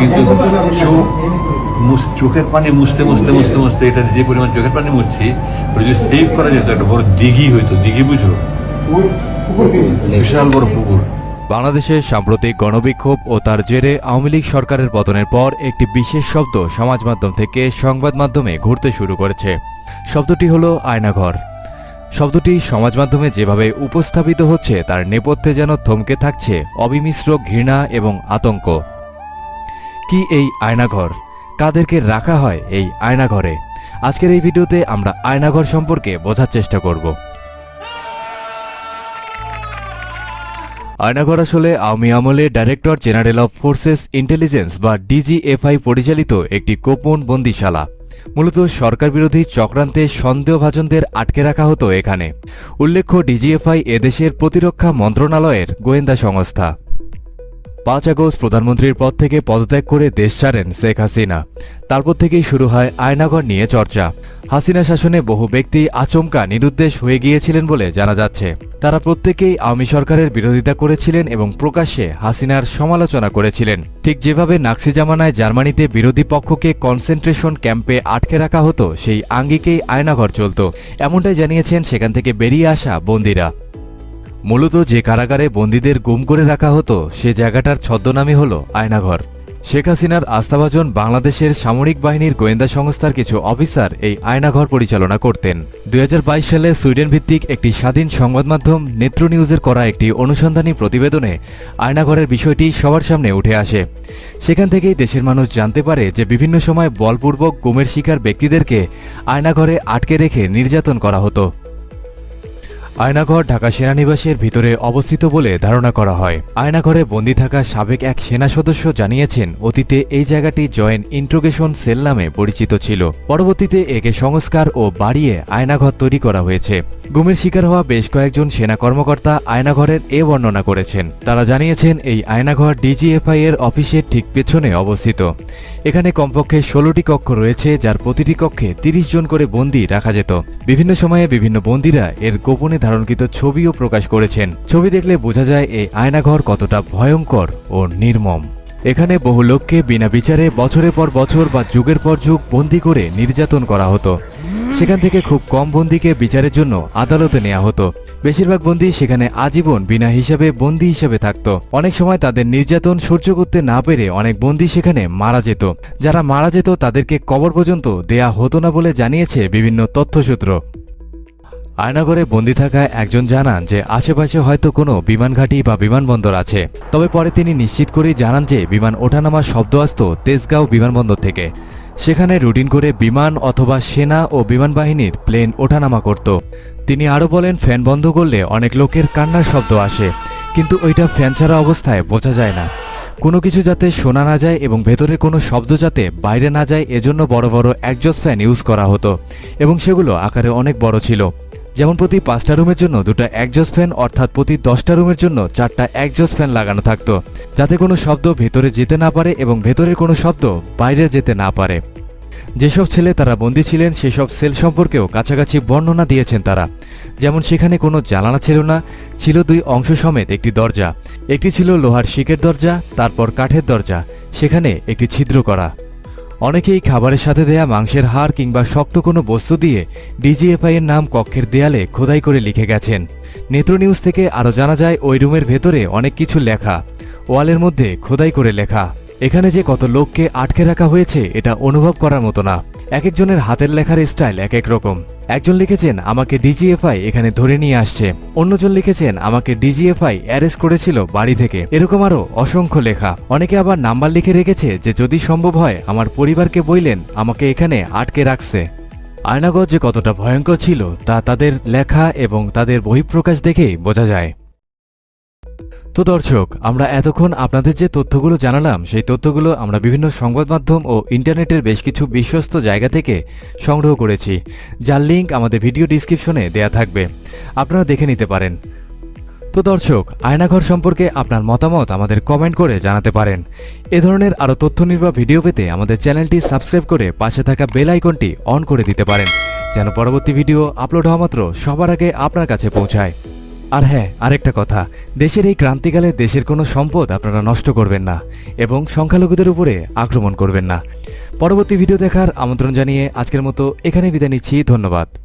কিন্তু চোখের পানি মুছতে মুছতে মুছতে মুছতে এটা যে পরিমাণ চোখের পানি মুছছি ওটা যদি সেভ করা যেত একটা বড় দিঘি হইতো দিঘি বুঝো বিশাল বড় পুকুর। বাংলাদেশের সাম্প্রতিক গণবিক্ষোভ ও তার জেরে আওয়ামী লীগ সরকারের পতনের পর একটি বিশেষ শব্দ সমাজ মাধ্যম থেকে সংবাদ মাধ্যমে ঘুরতে শুরু করেছে। শব্দটি হলো আয়নাঘর। শব্দটি সমাজ মাধ্যমে যেভাবে উপস্থাপিত হচ্ছে তার নেপথ্যে যেন থমকে থাকছে অবিমিশ্র ঘৃণা এবং আতঙ্ক। কি এই আয়নাঘর? কাদেরকে রাখা হয় এই আয়নাঘরে? আজকের এই ভিডিওতে আমরা আয়নাঘর সম্পর্কে বোঝার চেষ্টা করব। আয়নাঘর আসলে আওয়ামী আমলে director general of forces intelligence বা ডিজিএফআই পরিচালিত একটি গোপন বন্দিশালা। মূলত সরকার বিরোধী চক্রান্তে সন্দেহভাজনদের আটকে রাখা হতো এখানে। উল্লেখ্য, ডিজিএফআই এদেশের প্রতিরক্ষা মন্ত্রণালয়ের গোয়েন্দা সংস্থা। পাঁচ আগস্ট প্রধানমন্ত্রীর পদ থেকে পদত্যাগ করে দেশ ছাড়েন শেখ হাসিনা। তারপর থেকেই শুরু হয় আয়নাঘর নিয়ে চর্চা। হাসিনা শাসনে বহু ব্যক্তি আচমকা নিরুদ্দেশ হয়ে গিয়েছিলেন বলে জানা যাচ্ছে। তারা প্রত্যেকেই আওয়ামী সরকারের বিরোধিতা করেছিলেন এবং প্রকাশ্যে হাসিনার সমালোচনা করেছিলেন। ঠিক যেভাবে নাক্সি জামানায় জার্মানিতে বিরোধী পক্ষকে কনসেন্ট্রেশন ক্যাম্পে আটকে রাখা হতো, সেই আঙ্গিকেই আয়নাঘর চলত। এমনটাই জানিয়েছেন সেখান থেকে বেরিয়ে আসা বন্দিরা। মূলত যে কারাগারে বন্দীদের গুম করে রাখা হতো, সে জায়গাটার ছদ্মনামই হল আয়নাঘর। শেখ হাসিনার আস্থাভাজন বাংলাদেশের সামরিক বাহিনীর গোয়েন্দা সংস্থার কিছু অফিসার এই আয়নাঘর পরিচালনা করতেন। দু হাজার বাইশ সালে সুইডেন ভিত্তিক একটি স্বাধীন সংবাদ মাধ্যম নেত্র নিউজের করা একটি অনুসন্ধানী প্রতিবেদনে আয়নাঘরের বিষয়টি সবার সামনে উঠে আসে। সেখান থেকেই দেশের মানুষ জানতে পারে যে বিভিন্ন সময় বলপূর্বক গুমের শিকার ব্যক্তিদেরকে আয়নাঘরে আটকে রেখে নির্যাতন করা হতো। আয়নাঘর ঢাকা সেনানিবাসের ভিতরে অবস্থিত বলে ধারণা করা হয়। আয়নাঘরে বন্দী থাকা সাবেক এক সেনা সদস্য জানিয়েছেন, অতীতে এই জায়গাটি জয়েন্ট ইন্ট্রোগেশন সেল নামে পরিচিত ছিল। পরবর্তীতে একে সংস্কার ও বাড়িয়ে আয়নাঘর তৈরি করা হয়েছে। গুমের শিকার হওয়া বেশ কয়েকজন সেনা কর্মকর্তা আয়নাঘরের এ বর্ণনা করেছেন। তারা জানিয়েছেন, এই আয়নাঘর ডিজিএফআই এর অফিসের ঠিক পেছনে অবস্থিত। এখানে কমপক্ষে ষোলোটি কক্ষ রয়েছে, যার প্রতিটি কক্ষে তিরিশ জন করে বন্দি রাখা যেত। বিভিন্ন সময়ে বিভিন্ন বন্দীরা এর গোপনে ধারণকৃত ছবিও প্রকাশ করেছেন। ছবি দেখলে বোঝা যায়, এই আয়নাঘর কতটা ভয়ঙ্কর ও নির্মম। এখানে বহু লোককে বিনা বিচারে বছরের পর বছর বা যুগের পর যুগ বন্দি করে নির্যাতন করা হতো। সেখান থেকে খুব কম বন্দিকে বিচারের জন্য আদালতে নেওয়া হতো। বেশিরভাগ বন্দী সেখানে আজীবন বিনা হিসাবে বন্দী হিসাবে থাকত। অনেক সময় তাদের নির্যাতন সহ্য করতে না পেরে অনেক বন্দী সেখানে মারা যেত। যারা মারা যেত তাদেরকে কবর পর্যন্ত দেয়া হতো না বলে জানিয়েছে বিভিন্ন তথ্যসূত্র। আয়নাগরে বন্দি থাকায় একজন জানান যে আশেপাশে হয়তো কোনো বিমানঘাঁটি বা বিমানবন্দর আছে। তবে পরে তিনি নিশ্চিত করেই জানান যে বিমান ওঠানামার শব্দ আসত তেজগাঁও বিমানবন্দর থেকে। সেখানে রুটিন করে বিমান অথবা সেনা ও বিমান বাহিনীর প্লেন ওঠানামা করত। তিনি আরও বলেন, ফ্যান বন্ধ করলে অনেক লোকের কান্নার শব্দ আসে, কিন্তু ওইটা ফ্যান ছাড়া অবস্থায় বোঝা যায় না। কোনো কিছু যাতে শোনা না যায় এবং ভেতরে কোনো শব্দ যাতে বাইরে না যায়, এজন্য বড় বড় একজস্ট ফ্যান ইউজ করা হতো এবং সেগুলো আকারে অনেক বড় ছিল। যেমন প্রতি পাঁচটা রুমের জন্য দুটো একজস্ট ফ্যান, অর্থাৎ প্রতি দশটা রুমের জন্য চারটা একজস্ট ফ্যান লাগানো থাকতো। যাতে কোনো শব্দ ভেতরে যেতে না পারে এবং ভেতরের কোনো শব্দ বাইরে যেতে না পারে। যেসব ছেলে তারা বন্দী ছিলেন, সেসব সেল সম্পর্কেও কাছাকাছি বর্ণনা দিয়েছেন তারা। যেমন সেখানে কোনো জানালা ছিল না, ছিল দুই অংশ সমেত একটি দরজা। একটি ছিল লোহার শিকের দরজা, তারপর কাঠের দরজা, সেখানে একটি ছিদ্র করা। অনেকেই খাবারের সাথে দেয়া মাংসের হাড় কিংবা শক্ত কোনো বস্তু দিয়ে ডিজিএফআই এর নাম কক্ষের দেয়ালে খোদাই করে লিখে গেছেন। নেত্র নিউজ থেকে আরও জানা যায়, ওই রুমের ভেতরে অনেক কিছু লেখা। ওয়ালের মধ্যে খোদাই করে লেখা। এখানে যে কত লোককে আটকে রাখা হয়েছে, এটা অনুভব করার মতো না। এক একজনের হাতের লেখার স্টাইল এক এক রকম। একজন লিখেছেন, আমাকে ডিজিএফআই এখানে ধরে নিয়ে আসছে। অন্যজন লিখেছেন, আমাকে ডিজিএফআই অ্যারেস্ট করেছিল বাড়ি থেকে। এরকম আরও অসংখ্য লেখা। অনেকে আবার নাম্বার লিখে রেখেছে যে, যদি সম্ভব হয়, আমার পরিবারকে বইলেন, আমাকে এখানে আটকে রাখছে। আয়নাগর যে কতটা ভয়ঙ্কর ছিল তা তাদের লেখা এবং তাদের বহিঃপ্রকাশ দেখেই বোঝা যায়। তো দর্শক, আমরা এতক্ষণ আপনাদের যে তথ্যগুলো জানালাম, সেই তথ্যগুলো আমরা বিভিন্ন সংবাদ মাধ্যম ও ইন্টারনেটের বেশ কিছু বিশ্বস্ত জায়গা থেকে সংগ্রহ করেছি। যার লিঙ্ক আমাদের ভিডিও ডিসক্রিপশনে দেয়া থাকবে। আপনারা দেখে নিতে পারেন। তো দর্শক, আয়নাঘর সম্পর্কে আপনার মতামত আমাদের কমেন্ট করে জানাতে পারেন। এ ধরনের আরও তথ্য নির্ভর ভিডিও পেতে আমাদের চ্যানেলটি সাবস্ক্রাইব করে পাশে থাকা বেল আইকনটি অন করে দিতে পারেন, যেন পরবর্তী ভিডিও আপলোড হওয়া মাত্র সবার আগে আপনার কাছে পৌঁছায়। আর হ্যাঁ আরেকটা কথা। দেশের এই ক্রান্তিকালে দেশের কোনো সম্পদ আপনারা নষ্ট করবেন না এবং সংখ্যালঘুদের উপরে আক্রমণ করবেন না। পরবর্তী ভিডিও দেখার আমন্ত্রণ জানিয়ে আজকের মতো এখানে বিদায় নিচ্ছি। ধন্যবাদ।